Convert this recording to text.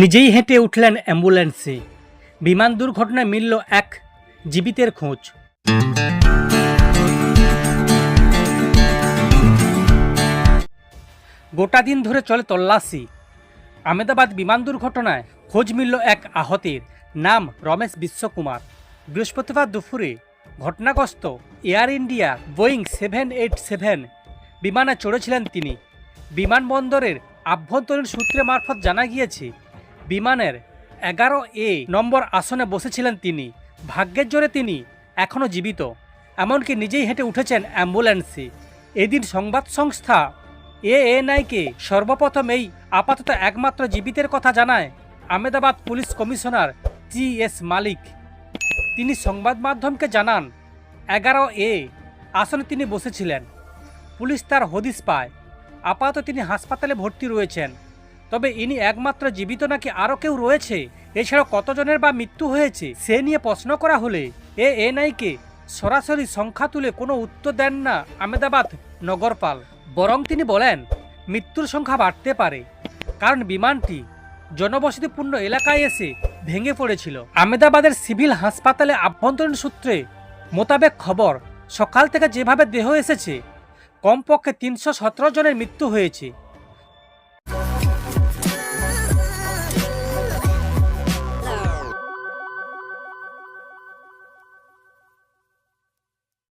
নিজেই হেঁটে উঠলেন অ্যাম্বুলেন্সে। বিমান দুর্ঘটনায় মিলল এক জীবিতের খোঁজ। গোটা দিন ধরে চলে তল্লাশি। আমেদাবাদ বিমান দুর্ঘটনায় খোঁজ মিলল এক আহতের নাম রমেশ বিশ্বকুমার। বৃহস্পতিবার দুপুরে ঘটনাগ্রস্ত Air India Boeing seven eight seven বিমানে চড়েছিলেন তিনি। বিমানবন্দরের আভ্যন্তরীণ সূত্রে মারফত জানা গিয়েছে বিমানের এগারো এ নম্বর আসনে বসেছিলেন তিনি। ভাগ্যের জোরে তিনি এখনও জীবিত। এমনকি নিজেই হেঁটে উঠেছেন অ্যাম্বুলেন্সে। এদিন সংবাদ সংস্থা এএনআইকে সর্বপ্রথম এই আপাতত একমাত্র জীবিতের কথা জানায় Ahmedabad police commissioner G S Malik. তিনি সংবাদ মাধ্যমকে জানান, এগারো এ আসনে তিনি বসেছিলেন। পুলিশ তার হদিস পায়। আপাতত তিনি হাসপাতালে ভর্তি রয়েছেন। তবে ইনি একমাত্র জীবিত নাকি আরও কেউ রয়েছে? এছাড়াও কতজনের বা মৃত্যু হয়েছে? সে নিয়ে প্রশ্ন করা হলে এ এনআইকে সরাসরি সংখ্যা তুলে কোনো উত্তর দেন না আমেদাবাদ নগরপাল। বরং তিনি বলেন, মৃত্যুর সংখ্যা বাড়তে পারে, কারণ বিমানটি জনবসতিপূর্ণ এলাকায় এসে ভেঙে পড়েছিল। আমেদাবাদের সিভিল হাসপাতালে আভ্যন্তরীণ সূত্রে মোতাবেক খবর, সকাল থেকে যেভাবে দেহ এসেছে, কমপক্ষে তিনশো সতেরো জনের মৃত্যু হয়েছে।